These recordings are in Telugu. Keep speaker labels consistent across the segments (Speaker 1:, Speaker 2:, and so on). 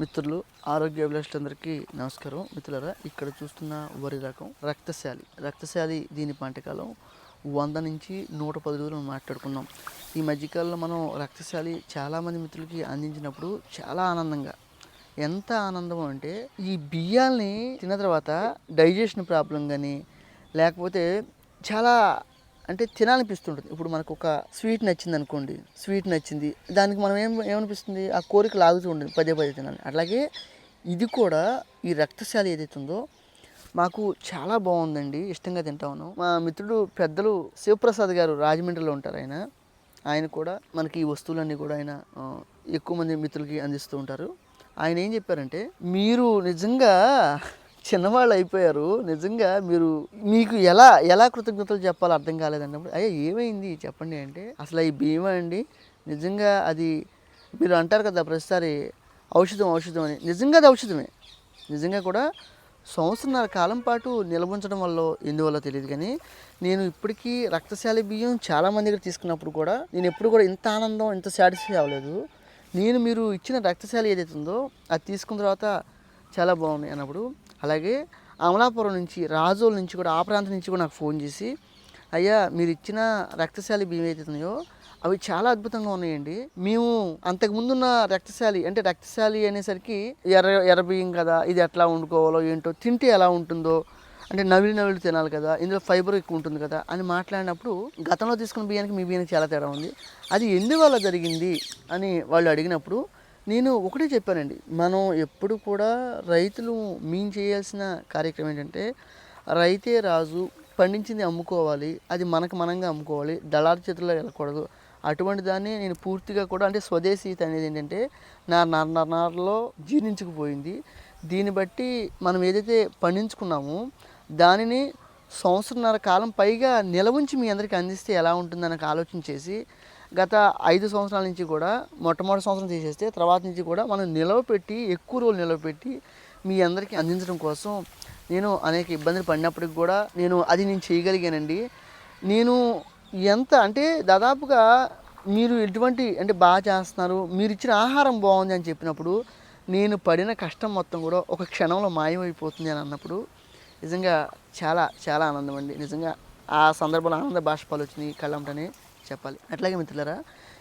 Speaker 1: మిత్రులు ఆరోగ్య అభిలాషులందరికీ నమస్కారం. మిత్రులరా ఇక్కడ చూస్తున్న వరి రకం రక్తశాలి. రక్తశాలి దీని పంటకాలం వంద నుంచి నూట పది రోజులు మాట్లాడుకున్నాం. ఈ మధ్యకాలంలో మనం రక్తశాలి చాలామంది మిత్రులకి అందించినప్పుడు చాలా ఆనందంగా. ఎంత ఆనందం అంటే ఈ బియ్యాల్ని తిన్న తర్వాత డైజెషన్ ప్రాబ్లం కానీ లేకపోతే చాలా అంటే తినాలనిపిస్తుంటుంది. ఇప్పుడు మనకు ఒక స్వీట్ నచ్చింది అనుకోండి స్వీట్ నచ్చింది దానికి మనం ఏం ఏమనిపిస్తుంది? ఆ కోరిక లాగుతూ ఉంటుంది పదే పదే తినాలి అట్లాగే ఇది కూడా ఈ రక్తశాలి ఏదైతే ఉందో మాకు చాలా బాగుందండి ఇష్టంగా తింటా ఉన్నాం. మా మిత్రుడు పెద్దలు శివప్రసాద్ గారు రాజమండ్రిలో ఉంటారు ఆయన. ఆయన కూడా మనకి ఈ వస్తువులన్నీ కూడా ఆయన ఎక్కువ మంది మిత్రులకి అందిస్తూ ఉంటారు. ఆయన ఏం చెప్పారంటే మీరు నిజంగా చిన్నవాళ్ళు అయిపోయారు నిజంగా మీరు మీకు ఎలా ఎలా కృతజ్ఞతలు చెప్పాలో అర్థం కాలేదన్నప్పుడు అయ్యా ఏమైంది? చెప్పండి అంటే అసలు ఈ బీమా అండి నిజంగా అది మీరు అంటారు కదా ప్రతిసారి ఔషధం ఔషధం అని. నిజంగా అది ఔషధమే. నిజంగా కూడా సంవత్సరాల కాలం పాటు నిలబుంచడం వల్ల ఎందువల్ల తెలియదు కానీ నేను ఇప్పటికీ రక్తశాలి బియ్యం చాలా మంది దగ్గర తీసుకున్నప్పుడు కూడా నేను ఎప్పుడు కూడా ఇంత ఆనందం ఇంత సాటిస్ఫై అవ్వలేదు. నేను మీరు ఇచ్చిన రక్తశాలి ఏదైతే ఉందో అది తీసుకున్న తర్వాత చాలా బాగుంది అన్నప్పుడు. అలాగే అమలాపురం నుంచి రాజోల నుంచి కూడా ఆ ప్రాంతం నుంచి కూడా నాకు ఫోన్ చేసి అయ్యా మీరు ఇచ్చిన రక్తశాలి బియ్యం ఏదైతే ఉన్నాయో అవి చాలా అద్భుతంగా ఉన్నాయండి. మేము అంతకుముందున్న రక్తశాలి అంటే రక్తశాలి అనేసరికి ఎర్ర ఎర్ర బియ్యం కదా ఇది ఎట్లా వండుకోవాలో ఏంటో తింటే ఎలా ఉంటుందో అంటే నవిలి నవిలి తినాలి కదా ఇందులో ఫైబర్ ఎక్కువ ఉంటుంది కదా అని మాట్లాడినప్పుడు గతంలో తీసుకున్న బియ్యానికి మీ బియ్యానికి చాలా తేడా ఉంది. అది ఎందువల్ల జరిగింది? అని వాళ్ళు అడిగినప్పుడు నేను ఒకటే చెప్పానండి. మనం ఎప్పుడు కూడా రైతులు మీన్ చేయాల్సిన కార్యక్రమం ఏంటంటే రైతే రాజు పండించింది అమ్ముకోవాలి అది మనకు మనంగా అమ్ముకోవాలి దళారు చేతుల్లో వెళ్ళకూడదు. అటువంటి దాన్ని నేను పూర్తిగా కూడా అంటే స్వదేశీత అనేది ఏంటంటే నా నరనరాల్లో జీర్ణించుకుపోయింది. దీన్ని బట్టి మనం ఏదైతే పండించుకున్నామో దానిని సంవత్సరంన్నర కాలం పైగా నిలవుంచి మీ అందరికీ అందిస్తే ఎలా ఉంటుందని ఆలోచన చేసి గత ఐదు సంవత్సరాల నుంచి కూడా మొట్టమొదటి సంవత్సరం తీసేస్తే తర్వాత నుంచి కూడా మనం నిలవపెట్టి ఎక్కువ రోజులు నిలవపెట్టి మీ అందరికీ అందించడం కోసం నేను అనేక ఇబ్బందులు పడినప్పటికి కూడా నేను అది నేను చేయగలిగానండి. నేను ఎంత అంటే దాదాపుగా మీరు ఎటువంటి అంటే బాగా చేస్తున్నారు మీరు ఇచ్చిన ఆహారం బాగుంది అని చెప్పినప్పుడు నేను పడిన కష్టం మొత్తం కూడా ఒక క్షణంలో మాయమైపోతుంది అని అన్నప్పుడు నిజంగా చాలా చాలా ఆనందం అండి. నిజంగా ఆ సందర్భంలో ఆనంద బాష్పాలు వచ్చినాయి కళ్ళంటనే. చెప్పాలి. అట్లాగే మిత్రులరా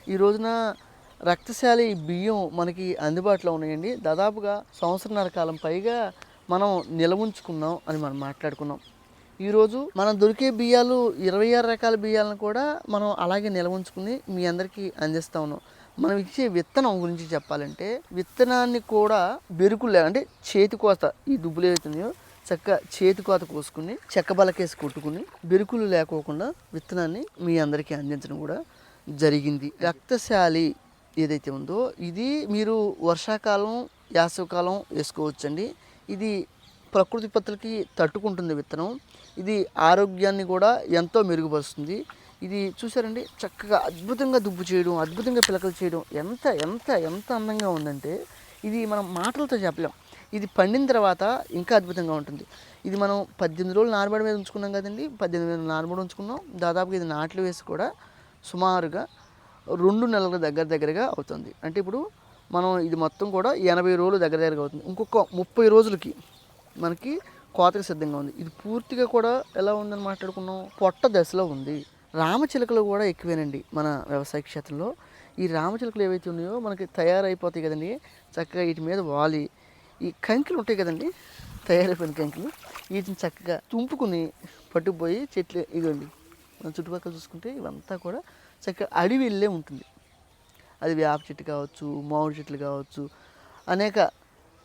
Speaker 1: ఈ రోజున రక్తశాలి బియ్యం మనకి అందుబాటులో ఉన్నాయండి. దాదాపుగా సంవత్సరన్నర కాలం పైగా మనం నిలవుంచుకున్నాం అని మనం మాట్లాడుకున్నాం. ఈరోజు మనం దొరికే బియ్యాలు ఇరవై ఆరు రకాల బియ్యాలను కూడా మనం అలాగే నిలవుంచుకుని మీ అందరికీ అందిస్తా ఉన్నాం. మనం ఇచ్చే విత్తనం గురించి చెప్పాలంటే విత్తనాన్ని కూడా బెరుకులే అంటే చేతి కోత ఈ దుబ్బులు ఏవైతున్నాయో చక్కగా చేతి కోత కోసుకుని చెక్క బలకేసి కొట్టుకుని బెరుకులు లేకోకుండా విత్తనాన్ని మీ అందరికీ అందించడం కూడా జరిగింది. రక్తశాలి ఏదైతే ఉందో ఇది మీరు వర్షాకాలం యాసవకాలం వేసుకోవచ్చండి. ఇది ప్రకృతి పత్రులకి తట్టుకుంటుంది విత్తనం. ఇది ఆరోగ్యాన్ని కూడా ఎంతో మెరుగుపరుస్తుంది. ఇది చూసారండి చక్కగా అద్భుతంగా దుబ్బు చేయడం అద్భుతంగా పిలకలు చేయడం ఎంత ఎంత ఎంత అందంగా ఉందంటే ఇది మనం మాటలతో చెప్పలేం. ఇది పండిన తర్వాత ఇంకా అద్భుతంగా ఉంటుంది. ఇది మనం పద్దెనిమిది రోజులు నానబడి మీద ఉంచుకున్నాం కదండి. పద్దెనిమిది రోజులు నానబడి ఉంచుకున్నాం. దాదాపుగా ఇది నాట్లు వేసి కూడా సుమారుగా రెండు నెలల దగ్గర దగ్గరగా అవుతుంది. అంటే ఇప్పుడు మనం ఇది మొత్తం కూడా ఎనభై రోజులు దగ్గర దగ్గరగా అవుతుంది. ఇంకొక ముప్పై రోజులకి మనకి కోతకు సిద్ధంగా ఉంది. ఇది పూర్తిగా కూడా ఎలా ఉందని మాట్లాడుకున్నాం? పొట్ట దశలో ఉంది. రామచిలుకలు కూడా ఎక్కువేనండి మన వ్యవసాయ క్షేత్రంలో. ఈ రామచిలుకలు ఏవైతే ఉన్నాయో మనకి తయారైపోతాయి కదండి. చక్కగా వీటి మీద వాలి ఈ కంకిలు ఉంటాయి కదండి తయారైపోయిన కంకిలు. వీటిని చక్కగా తుంపుకుని పట్టుకుపోయి చెట్లు ఇదండి మన చుట్టుపక్కల చూసుకుంటే ఇవంతా కూడా చక్కగా అడవి వెళ్ళే ఉంటుంది. అది వేప చెట్టు కావచ్చు మామిడి చెట్లు కావచ్చు అనేక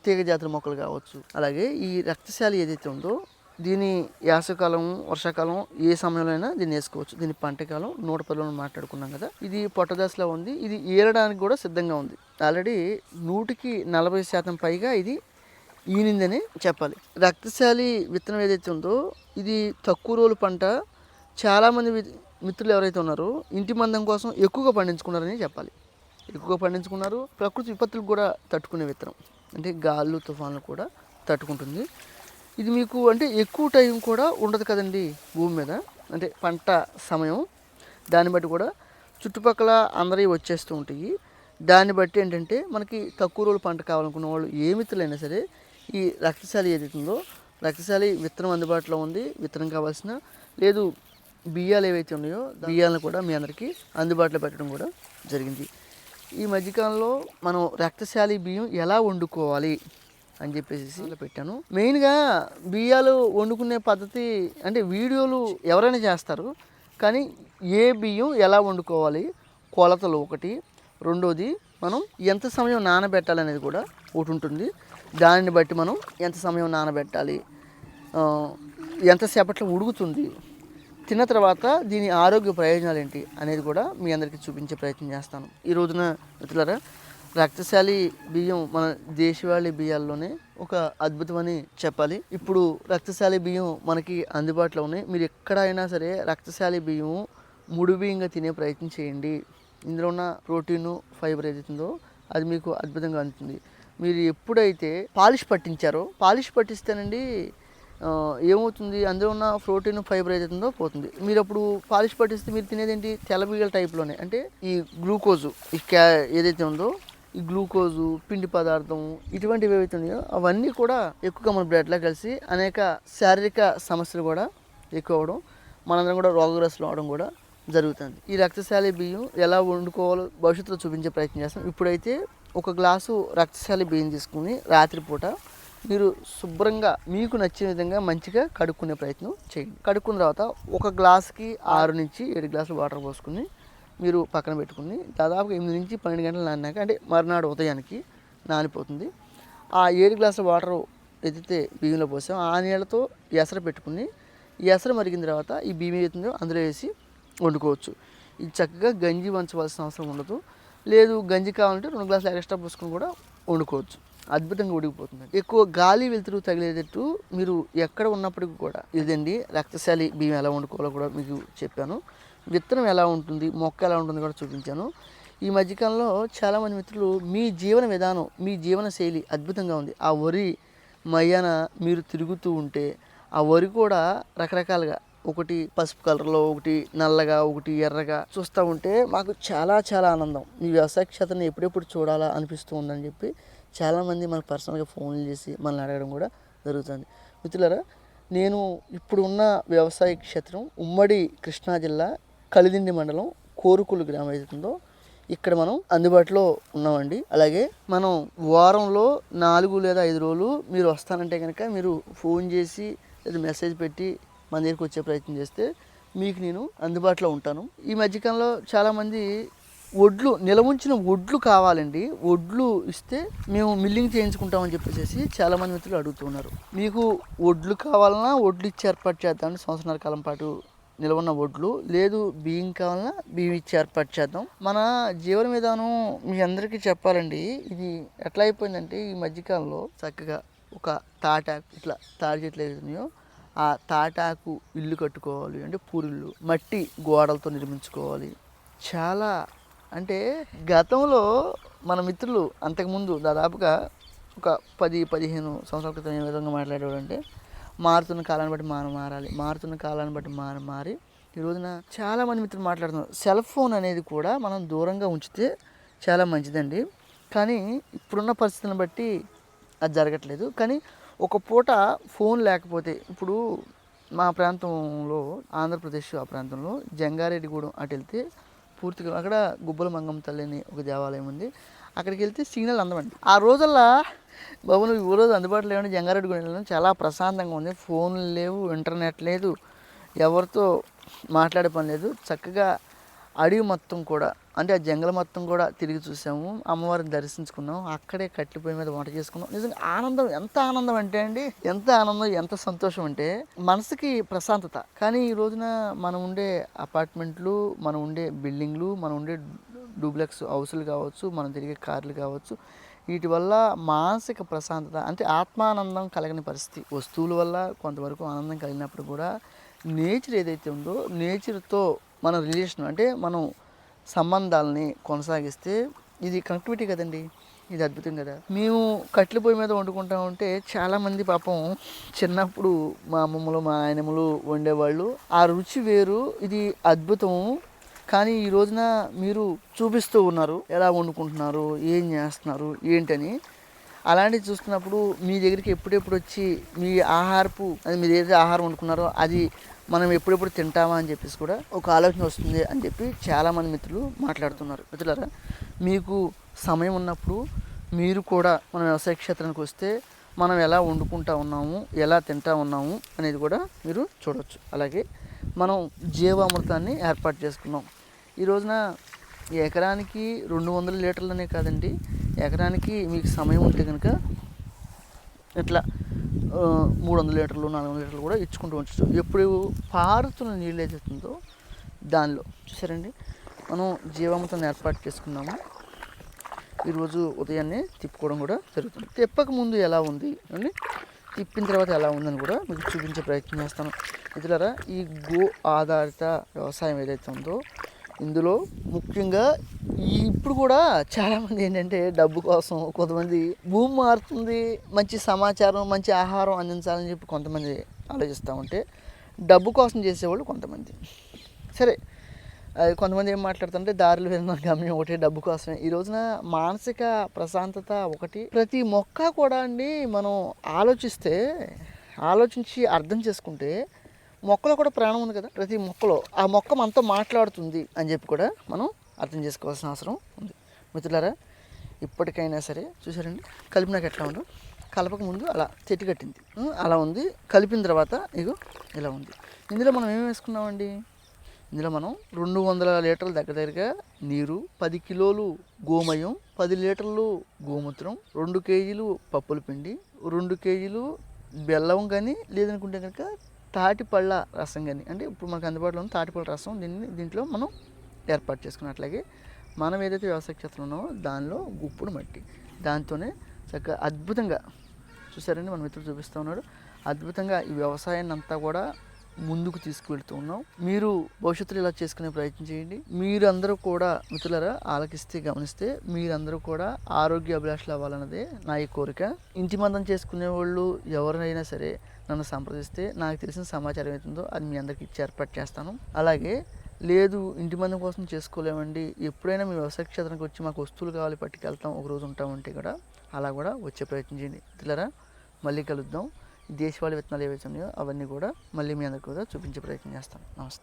Speaker 1: తీగ జాతర మొక్కలు కావచ్చు. అలాగే ఈ రక్తశాలి ఏదైతే ఉందో దీని యాసకాలం వర్షాకాలం ఏ సమయంలో అయినా దీన్ని వేసుకోవచ్చు. దీని పంటకాలం నూట పదిలో మాట్లాడుకున్నాం కదా. ఇది పొట్టదశలో ఉంది. ఇది ఏరడానికి కూడా సిద్ధంగా ఉంది. ఆల్రెడీ నూటికి నలభై శాతం పైగా ఇది ఈనిందని చెప్పాలి. రక్తశాలి విత్తనం ఏదైతే ఉందో ఇది తక్కువ రోజుల పంట చాలామంది మిత్రులు ఎవరైతే ఉన్నారో ఇంటి మందం కోసం ఎక్కువగా పండించుకున్నారని చెప్పాలి. ఎక్కువగా పండించుకున్నారు. ప్రకృతి విపత్తులు కూడా తట్టుకునే విత్తనం. అంటే గాళ్ళు తుఫాన్లు కూడా తట్టుకుంటుంది. ఇది మీకు అంటే ఎక్కువ టైం కూడా ఉండదు కదండి భూమి మీద. అంటే పంట సమయం దాన్ని బట్టి కూడా చుట్టుపక్కల అందరివి వచ్చేస్తూ ఉంటాయి. దాన్ని బట్టి ఏంటంటే మనకి తక్కువ రోజులు పంట కావాలనుకున్న వాళ్ళు ఏ మిత్రులైనా సరే ఈ రక్తశాలి ఏదైతుందో రక్తశాలి విత్తనం అందుబాటులో ఉంది విత్తనం కావాల్సిన లేదు బియ్యాలు ఏవైతే ఉన్నాయో బియ్యాలను కూడా మీ అందరికీ అందుబాటులో పెట్టడం కూడా జరిగింది. ఈ మధ్యకాలంలో మనం రక్తశాలి బియ్యం ఎలా వండుకోవాలి? అని చెప్పేసి ఇలా పెట్టాను. మెయిన్గా బియ్యాలు వండుకునే పద్ధతి అంటే వీడియోలు ఎవరైనా చేస్తారు కానీ ఏ బియ్యం ఎలా వండుకోవాలి కొలతలు ఒకటి. రెండోది మనం ఎంత సమయం నానబెట్టాలి అనేది కూడా ఒకటి ఉంటుంది. దానిని బట్టి మనం ఎంత సమయం నానబెట్టాలి ఎంతసేపట్లో ఉడుకుతుంది తిన్న తర్వాత దీని ఆరోగ్య ప్రయోజనాలు ఏంటి అనేది కూడా మీ అందరికీ చూపించే ప్రయత్నం చేస్తాను. ఈ రోజున మిత్రులారా రక్తశాలి బియ్యం మన దేశవాళీ బియ్యాల్లోనే ఒక అద్భుతమని చెప్పాలి. ఇప్పుడు రక్తశాలి బియ్యం మనకి అందుబాటులో ఉన్నాయి. మీరు ఎక్కడైనా సరే రక్తశాలి బియ్యం ముడి బియ్యంగా తినే ప్రయత్నం చేయండి. ఇందులో ఉన్న ప్రోటీన్ ఫైబర్ ఏదైతుందో అది మీకు అద్భుతంగా అందుతుంది. మీరు ఎప్పుడైతే పాలిష్ పట్టించారో పాలిష్ పట్టిస్తేనండి ఏమవుతుంది? అందులో ఉన్న ప్రోటీన్ ఫైబర్ ఏదైతుందో పోతుంది. మీరు అప్పుడు పాలిష్ పట్టిస్తే మీరు తినేది ఏంటి తెల్లబియ్యల టైప్లోనే. అంటే ఈ గ్లూకోజు ఈ క్యా ఏదైతే ఉందో ఈ గ్లూకోజు పిండి పదార్థం ఇటువంటివి ఏవైతే ఉన్నాయో అవన్నీ కూడా ఎక్కువగా మన బ్లడ్లో కలిసి అనేక శారీరక సమస్యలు కూడా ఎక్కువ అవడం మనందరం కూడా రోగగ్రస్తులు అవడం కూడా జరుగుతుంది. ఈ రక్తశాలి బియ్యం ఎలా వండుకోవాలో భవిష్యత్తులో చూపించే ప్రయత్నం చేస్తాం. ఇప్పుడైతే ఒక గ్లాసు రక్తశాలి బియ్యం తీసుకుని రాత్రిపూట మీరు శుభ్రంగా మీకు నచ్చిన విధంగా మంచిగా కడుక్కునే ప్రయత్నం చేయండి. కడుక్కున్న తర్వాత ఒక గ్లాస్కి ఆరు నుంచి ఏడు గ్లాసులు వాటర్ పోసుకుని మీరు పక్కన పెట్టుకుని దాదాపు ఎనిమిది నుంచి పన్నెండు గంటలు నానినాక అంటే మరునాడు ఉదయానికి నానిపోతుంది. ఆ ఏడు గ్లాసుల వాటర్ ఎత్తితే బియ్యంలో పోసాం. ఆ నీళ్ళతో ఎసర పెట్టుకుని ఈ ఎసర మరిగిన తర్వాత ఈ బియ్యం ఏతుందో అందులో వేసి వండుకోవచ్చు. ఇది చక్కగా గంజి వంచవలసిన అవసరం ఉండదు. లేదు గంజి కావాలంటే రెండు గ్లాసులు ఎక్స్ట్రా పోసుకొని కూడా వండుకోవచ్చు. అద్భుతంగా ఉడికిపోతుంది. ఎక్కువ గాలి వెలుతురు తగిలేటట్టు మీరు ఎక్కడ ఉన్నప్పటికీ కూడా ఇదండి రక్తశాలి బియ్యం ఎలా వండుకోవాలో కూడా మీకు చెప్పాను. విత్తనం ఎలా ఉంటుంది మొక్క ఎలా ఉంటుంది కూడా చూపించాను. ఈ మధ్యకాలంలో చాలామంది మిత్రులు మీ జీవన విధానం మీ జీవన శైలి అద్భుతంగా ఉంది. ఆ వరి మయ్యాన మీరు తిరుగుతూ ఉంటే ఆ వరి కూడా రకరకాలుగా ఒకటి పసుపు కలర్లో ఒకటి నల్లగా ఒకటి ఎర్రగా చూస్తూ ఉంటే మాకు చాలా చాలా ఆనందం. మీ వ్యవసాయ క్షేత్రాన్ని ఎప్పుడెప్పుడు చూడాలా అనిపిస్తూ ఉందని చెప్పి చాలామంది మనకు పర్సనల్గా ఫోన్లు చేసి మనల్ని అడగడం కూడా జరుగుతుంది. మిత్రులారా నేను ఇప్పుడున్న వ్యవసాయ క్షేత్రం ఉమ్మడి కృష్ణా జిల్లా కలిదిండి మండలం కోరుకులు గ్రామం ఏదైతుందో ఇక్కడ మనం అందుబాటులో ఉన్నామండి. అలాగే మనం వారంలో నాలుగు లేదా ఐదు రోజులు మీరు వస్తానంటే కనుక మీరు ఫోన్ చేసి లేదా మెసేజ్ పెట్టి మన దగ్గరికి వచ్చే ప్రయత్నం చేస్తే మీకు నేను అందుబాటులో ఉంటాను. ఈ మధ్యకాలంలో చాలామంది వడ్లు నిలవుంచిన వడ్లు కావాలండి. వడ్లు ఇస్తే మేము మిల్లింగ్ చేయించుకుంటామని చెప్పేసి చాలామంది మిత్రులు అడుగుతున్నారు. మీకు వడ్లు కావాలన్నా వడ్లు ఇచ్చి ఏర్పాటు చేద్దామని సంవత్సరాల కాలం పాటు నిలవన్న వడ్లు లేదు బియ్యం కావాలన్నా బియ్యం ఇచ్చి ఏర్పాటు చేద్దాం. మన జీవన విధానం మీ అందరికీ చెప్పాలండి. ఇది ఎట్లా అయిపోయిందంటే ఈ మధ్యకాలంలో చక్కగా ఒక తాటాకు ఇట్లా తాడి చెట్లు ఏదైతున్నాయో ఆ తాటాకు ఇల్లు కట్టుకోవాలి. అంటే పూరిల్లు మట్టి గోడలతో నిర్మించుకోవాలి. చాలా అంటే గతంలో మన మిత్రులు అంతకుముందు దాదాపుగా ఒక పది పదిహేను సంవత్సరాల క్రితం ఏ విధంగా మాట్లాడేవాడు అంటే మారుతున్న కాలాన్ని బట్టి మాన మారాలి. మారుతున్న కాలాన్ని బట్టి మాన మారి ఈ రోజున చాలామంది మిత్రులు మాట్లాడుతున్నారు. సెల్ ఫోన్ అనేది కూడా మనం దూరంగా ఉంచితే చాలా మంచిదండి. కానీ ఇప్పుడున్న పరిస్థితులను బట్టి అది జరగట్లేదు. కానీ ఒక పూట ఫోన్ లేకపోతే ఇప్పుడు మా ప్రాంతంలో ఆంధ్రప్రదేశ్ ఆ ప్రాంతంలో జంగారెడ్డిగూడెం అటు వెళ్తే పూర్తిగా అక్కడ గుబ్బల మంగమ్మ తల్లిని ఒక దేవాలయం ఉంది. అక్కడికి వెళ్తే సిగ్నల్ అందమండి. ఆ రోజుల్లో బాబు నువ్వు ఈ రోజు అందుబాటులో లేవని జంగారెడ్డి గుడి చాలా ప్రశాంతంగా ఉంది. ఫోన్లు లేవు ఇంటర్నెట్ లేదు ఎవరితో మాట్లాడే పని లేదు. చక్కగా అడవి మొత్తం కూడా అంటే ఆ జంగల్ మొత్తం కూడా తిరిగి చూసాము. అమ్మవారిని దర్శించుకున్నాం అక్కడే కట్లిపోయి మీద వంట చేసుకున్నాం. నిజంగా ఆనందం ఎంత ఆనందం అంటే అండి ఎంత ఆనందం ఎంత సంతోషం అంటే మనసుకి ప్రశాంతత. కానీ ఈ రోజున మనం ఉండే అపార్ట్మెంట్లు మనం ఉండే బిల్డింగ్లు మనం ఉండే డూప్లెక్స్ హౌసులు కావచ్చు మనం తిరిగే కార్లు కావచ్చు వీటి వల్ల మానసిక ప్రశాంతత అంటే ఆత్మానందం కలగని పరిస్థితి. వస్తువుల వల్ల కొంతవరకు ఆనందం కలిగినప్పుడు కూడా నేచర్ ఏదైతే ఉందో నేచర్తో మన రిలేషన్ అంటే మనం సంబంధాలని కొనసాగిస్తే ఇది కనెక్టివిటీ కదండి. ఇది అద్భుతం కదా. మేము కట్టెల పొయ్యి మీద వండుకుంటా ఉంటే చాలామంది పాపం చిన్నప్పుడు మా అమ్మమ్మలు మా ఆయనమ్మలు వండేవాళ్ళు. ఆ రుచి వేరు ఇది అద్భుతం. కానీ ఈ రోజున మీరు చూపిస్తూ ఉన్నారు. ఎలా వండుకుంటున్నారు? ఏం చేస్తున్నారు? ఏంటని. అలాంటివి చూస్తున్నప్పుడు మీ దగ్గరికి ఎప్పుడెప్పుడు వచ్చి మీ ఆహారపు అది మీరు ఏదైతే ఆహారం వండుకున్నారో అది మనం ఎప్పుడెప్పుడు తింటామా అని చెప్పేసి కూడా ఒక ఆలోచన వస్తుంది అని చెప్పి చాలామంది మిత్రులు మాట్లాడుతున్నారు. మిత్రులారా మీకు సమయం ఉన్నప్పుడు మీరు కూడా మన వ్యవసాయ క్షేత్రానికి వస్తే మనం ఎలా వండుకుంటా ఉన్నాము ఎలా తింటా ఉన్నాము అనేది కూడా మీరు చూడవచ్చు అలాగే మనం జీవామృతాన్ని ఏర్పాటు చేసుకున్నాం. ఈ రోజున ఎకరానికి రెండు వందల లీటర్లనే కాదండి ఎకరానికి మీకు సమయం ఉంటే కనుక ఇట్లా మూడు వందల లీటర్లు నాలుగు వందల లీటర్లు కూడా ఇచ్చుకుంటూ ఉంచచ్చు ఎప్పుడు పారుతున్న నీళ్ళు ఏదైతుందో దానిలో. చూసారండి మనం జీవామృతాన్ని ఏర్పాటు చేసుకున్నాము ఈరోజు ఉదయాన్నే తిప్పుకోవడం కూడా జరుగుతుంది. తిప్పక ముందు ఎలా ఉంది? అండి తిప్పిన తర్వాత ఎలా ఉందని కూడా మీకు చూపించే ప్రయత్నం చేస్తాను. ఇదిలారా ఈ గో ఆధారిత వ్యవసాయం ఏదైతే ఉందో ఇందులో ముఖ్యంగా ఈ ఇప్పుడు కూడా చాలామంది ఏంటంటే డబ్బు కోసం కొంతమంది భూమి మారుతుంది మంచి సమాచారం మంచి ఆహారం అందించాలని చెప్పి కొంతమంది ఆలోచిస్తూ ఉంటే డబ్బు కోసం చేసేవాళ్ళు కొంతమంది. సరే అది కొంతమంది ఏం మాట్లాడుతుంటే దారిలో వెళ్ళిన గమ్యం ఒకటి డబ్బు కోసమే. ఈ రోజున మానసిక ప్రశాంతత ఒకటి. ప్రతి మొక్క కూడా అండి మనం ఆలోచిస్తే ఆలోచించి అర్థం చేసుకుంటే మొక్కలో కూడా ప్రాణం ఉంది కదా ప్రతి మొక్కలో. ఆ మొక్క మనతో మాట్లాడుతుంది అని చెప్పి కూడా మనం అర్థం చేసుకోవాల్సిన అవసరం ఉంది. మిత్రులారా ఇప్పటికైనా సరే చూసారండి కలిపినాక ఎట్లా ఉండవు కలపక ముందు అలా చెట్టు కట్టింది. అలా ఉంది. కలిపిన తర్వాత ఇగో ఇలా ఉంది. ఇందులో మనం ఏం వేసుకున్నామండి? ఇందులో మనం రెండు వందల లీటర్ల దగ్గర దగ్గరగా నీరు పది కిలోలు గోమయం పది లీటర్లు గోమూత్రం రెండు కేజీలు పప్పుల పిండి రెండు కేజీలు బెల్లం కానీ లేదనుకుంటే కనుక తాటిపళ్ళ రసం కానీ అంటే ఇప్పుడు మనకు అందుబాటులో ఉన్న తాటిపళ్ళ రసం దీన్ని దీంట్లో మనం ఏర్పాటు చేసుకున్నట్లయితే మనం ఏదైతే వ్యవసాయ క్షేత్రం ఉన్నామో దానిలో గుప్పుడు మట్టి దాంతోనే చక్కగా అద్భుతంగా చూసారండి మన మిత్రుడు చూపిస్తూ ఉన్నాడు. అద్భుతంగా ఈ వ్యవసాయాన్ని అంతా కూడా ముందుకు తీసుకువెళ్తూ ఉన్నాం మీరు భవిష్యత్తులో ఇలా చేసుకునే ప్రయత్నం చేయండి. మీరందరూ కూడా మిత్రులరా ఆలకిస్తే గమనిస్తే మీరందరూ కూడా ఆరోగ్య అభిలాషలు అవ్వాలన్నదే నా ఈ కోరిక. ఇంటి మందం చేసుకునే వాళ్ళు ఎవరినైనా సరే నన్ను సంప్రదిస్తే నాకు తెలిసిన సమాచారం అవుతుందో అది మీ అందరికి ఇచ్చి ఏర్పాటు చేస్తాను. అలాగే లేదు ఇంటి మందం కోసం చేసుకోలేమండి. ఎప్పుడైనా మీ వ్యవసాయ క్షేత్రానికి వచ్చి మాకు వస్తువులు కావాలి పట్టుకెళ్తాం ఒక రోజు ఉంటామంటే కూడా అలా కూడా వచ్చే ప్రయత్నం చేయండి. మిత్రులారా మళ్ళీ కలుద్దాం. దేశవాళీ విత్తనాలు ఏవైతే ఉన్నాయో అవన్నీ కూడా మళ్ళీ మీ అందరికీ కూడా చూపించే ప్రయత్నం చేస్తాను. నమస్తే.